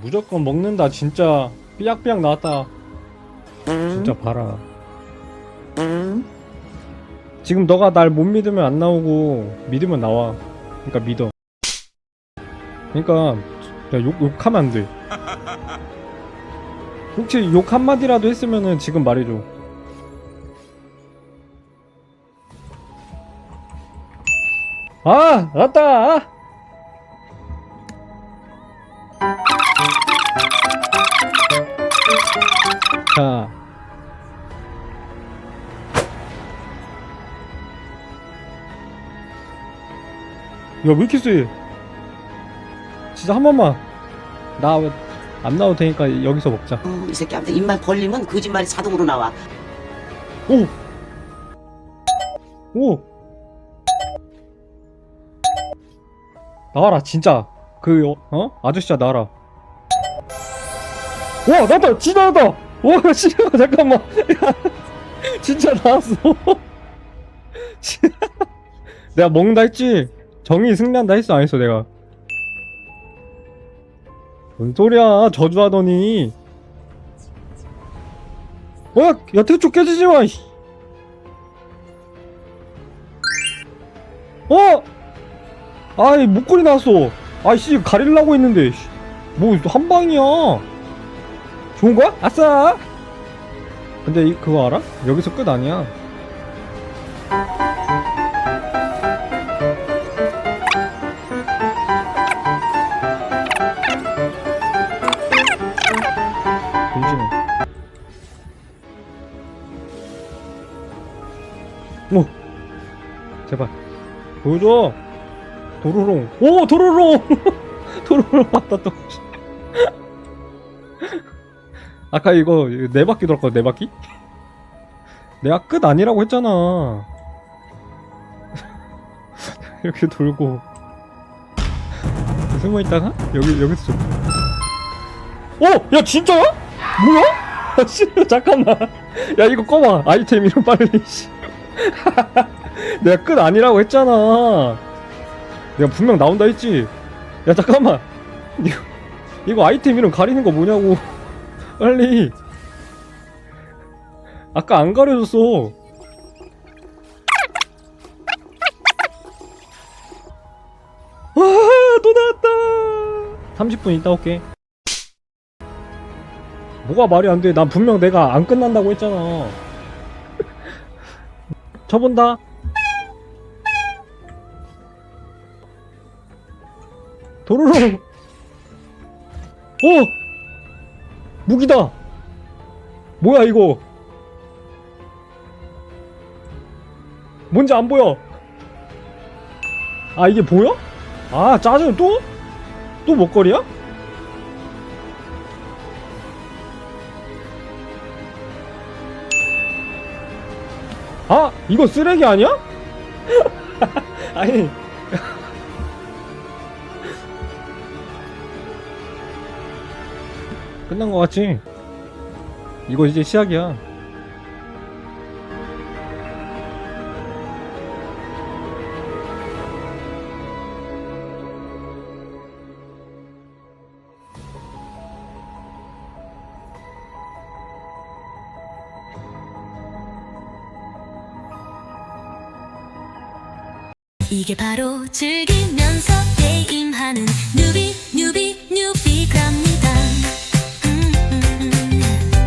무조건 먹는다. 진짜 삐약삐약 나왔다. 진짜 봐라. 지금 너가 날 못 믿으면 안 나오고 믿으면 나와. 그러니까 믿어. 그러니까 야, 욕, 욕하면 안돼. 혹시 욕 한마디라도 했으면은 지금 말해줘. 아 왔다 자 야, 왜 이렇게 세? 진짜 한 번만. 나, 안 나와도 되니까 여기서 먹자. 어, 이 새끼한테 입만 벌리면 거짓말이 자동으로 나와. 오! 오! 나와라, 진짜. 그, 어? 어? 아저씨야, 나와라. 와, 나왔다! 진짜 나왔다! 와, 진짜, 잠깐만. 야, 진짜 나왔어. 진- 내가 먹는다 했지? 정의 승리한다 했어, 안 했어, 내가? 뭔 소리야, 저주하더니. 어, 야, 야, 태초 깨지지 마, 씨. 어! 아이, 목걸이 나왔어. 아이씨, 가리려고 했는데, 씨. 뭐, 한 방이야. 좋은 거야? 아싸! 근데 이, 그거 알아? 여기서 끝 아니야. 오! 제발. 보여줘! 도로롱. 오! 도로롱! 도로롱 맞다, 또. 아까 이거 네 바퀴 돌았거든, 네 바퀴? 내가 끝 아니라고 했잖아. 이렇게 돌고. 숨어 있다가? 여기, 여기서 좀. 오! 야, 진짜야? 뭐야? 아, 씨, 잠깐만. 야, 이거 꺼봐. 아이템 이름 빨리, 씨. 내가 끝 아니라고 했잖아. 내가 분명 나온다 했지. 야, 잠깐만. 이거, 이거 아이템 이름 가리는 거 뭐냐고. 빨리. 아까 안 가려줬어. 와, 또 나왔다. 30분 있다 올게. 뭐가 말이 안 돼? 난 분명 내가 안 끝난다고 했잖아. 쳐본다. 도로롱. 오! 무기다. 뭐야 이거? 뭔지 안 보여. 아 이게 보여? 아 짜증 또? 또 먹거리야? 아 이거 쓰레기 아니야? 아니 끝난 거 같지? 이거 이제 시작이야 이게 바로 즐기면서 게임하는 누비